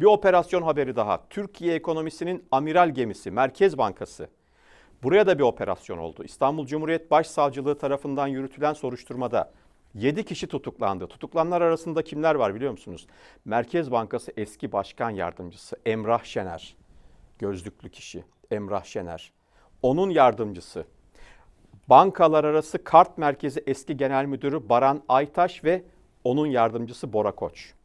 Bir operasyon haberi daha. Türkiye ekonomisinin amiral gemisi Merkez Bankası. Buraya da bir operasyon oldu. İstanbul Cumhuriyet Başsavcılığı tarafından yürütülen soruşturmada 7 kişi tutuklandı. Tutuklananlar arasında kimler var biliyor musunuz? Merkez Bankası eski başkan yardımcısı Emrah Şener. Gözlüklü kişi Emrah Şener. Onun yardımcısı Bankalar Arası Kart Merkezi eski genel müdürü Baran Aytaş ve onun yardımcısı Bora Koç.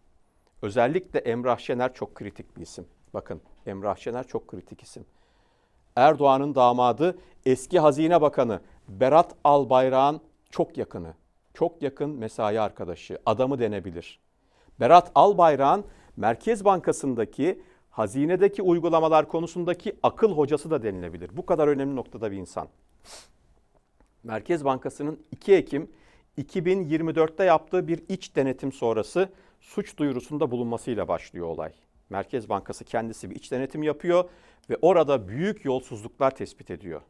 Özellikle Emrah Şener çok kritik bir isim. Bakın Emrah Şener çok kritik isim. Erdoğan'ın damadı eski Hazine Bakanı Berat Albayrak'ın çok yakını. Çok yakın mesai arkadaşı, adamı denebilir. Berat Albayrak'ın Merkez Bankası'ndaki hazinedeki uygulamalar konusundaki akıl hocası da denilebilir. Bu kadar önemli noktada bir insan. Merkez Bankası'nın 2 Ekim 2024'te yaptığı bir iç denetim sonrası suç duyurusunda bulunmasıyla başlıyor olay. Merkez Bankası kendisi bir iç denetim yapıyor ve orada büyük yolsuzluklar tespit ediyor.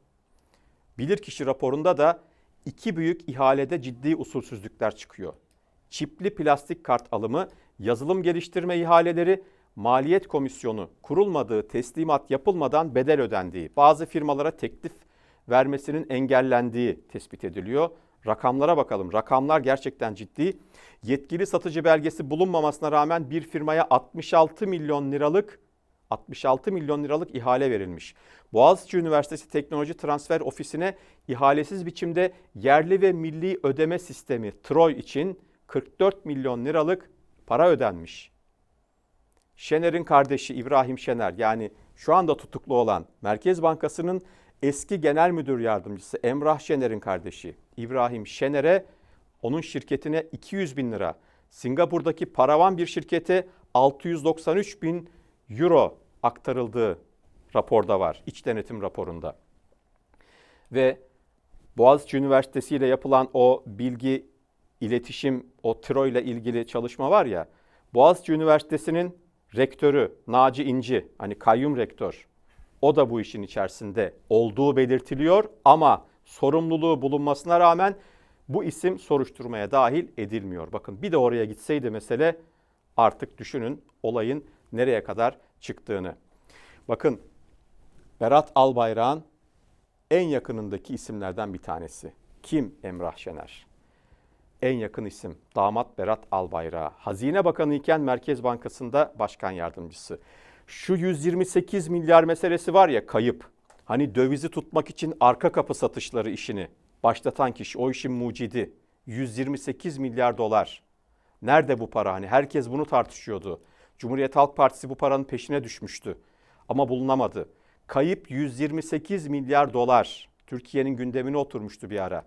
Bilirkişi raporunda da iki büyük ihalede ciddi usulsüzlükler çıkıyor. Çipli plastik kart alımı, yazılım geliştirme ihaleleri, maliyet komisyonu kurulmadığı, teslimat yapılmadan bedel ödendiği, bazı firmalara teklif vermesinin engellendiği tespit ediliyor. Rakamlara bakalım. Rakamlar gerçekten ciddi. Yetkili satıcı belgesi bulunmamasına rağmen bir firmaya 66 milyon liralık 66 milyon liralık ihale verilmiş. Boğaziçi Üniversitesi Teknoloji Transfer Ofisi'ne ihalesiz biçimde yerli ve milli ödeme sistemi TROY için 44 milyon liralık para ödenmiş. Şener'in kardeşi İbrahim Şener yani şu anda tutuklu olan Merkez Bankası'nın eski genel müdür yardımcısı Emrah Şener'in kardeşi İbrahim Şener'e onun şirketine 200 bin lira, Singapur'daki paravan bir şirkete 693 bin euro aktarıldığı raporda var, iç denetim raporunda. Ve Boğaziçi Üniversitesi ile yapılan o bilgi iletişim, o TRO ile ilgili çalışma var ya, Boğaziçi Üniversitesi'nin rektörü Naci İnci, hani kayyum rektör, o da bu işin içerisinde olduğu belirtiliyor ama sorumluluğu bulunmasına rağmen bu isim soruşturmaya dahil edilmiyor. Bakın bir de oraya gitseydi mesele artık düşünün olayın nereye kadar çıktığını. Bakın Berat Albayrak'ın en yakınındaki isimlerden bir tanesi. Kim Emrah Şener? En yakın isim damat Berat Albayrak. Hazine Bakanı iken Merkez Bankası'nda başkan yardımcısı. Şu 128 milyar meselesi var ya kayıp. Hani dövizi tutmak için arka kapı satışları işini başlatan kişi o işin mucidi. 128 milyar dolar. Nerede bu para? Hani herkes bunu tartışıyordu. Cumhuriyet Halk Partisi bu paranın peşine düşmüştü. Ama bulunamadı. Kayıp 128 milyar dolar. Türkiye'nin gündemine oturmuştu bir ara.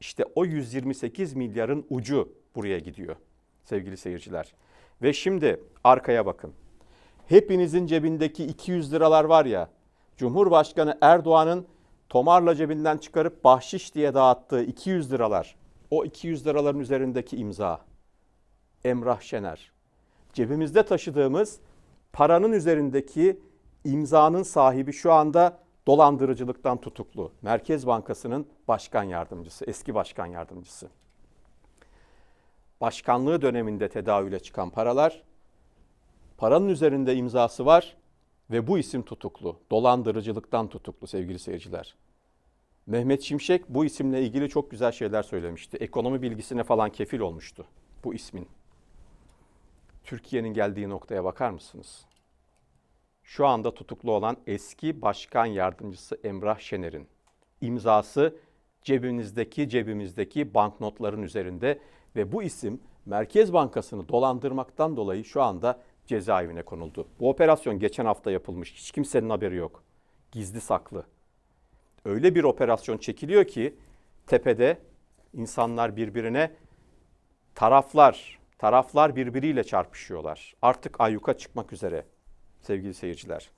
İşte o 128 milyarın ucu buraya gidiyor sevgili seyirciler. Ve şimdi arkaya bakın. Hepinizin cebindeki 200 liralar var ya, Cumhurbaşkanı Erdoğan'ın tomarla cebinden çıkarıp bahşiş diye dağıttığı 200 liralar. O 200 liraların üzerindeki imza. Emrah Şener. Cebimizde taşıdığımız paranın üzerindeki imzanın sahibi şu anda dolandırıcılıktan tutuklu. Merkez Bankası'nın başkan yardımcısı, eski başkan yardımcısı. Başkanlığı döneminde tedavüle çıkan paralar, paranın üzerinde imzası var ve bu isim tutuklu. Dolandırıcılıktan tutuklu sevgili seyirciler. Mehmet Şimşek bu isimle ilgili çok güzel şeyler söylemişti. Ekonomi bilgisine falan kefil olmuştu bu ismin. Türkiye'nin geldiği noktaya bakar mısınız? Şu anda tutuklu olan eski başkan yardımcısı Emrah Şener'in imzası cebinizdeki cebimizdeki banknotların üzerinde ve bu isim Merkez Bankası'nı dolandırmaktan dolayı şu anda cezaevine konuldu. Bu operasyon geçen hafta yapılmış. Hiç kimsenin haberi yok. Gizli saklı. Öyle bir operasyon çekiliyor ki tepede insanlar birbirine taraflar, taraflar birbiriyle çarpışıyorlar. Artık ayyuka çıkmak üzere sevgili seyirciler.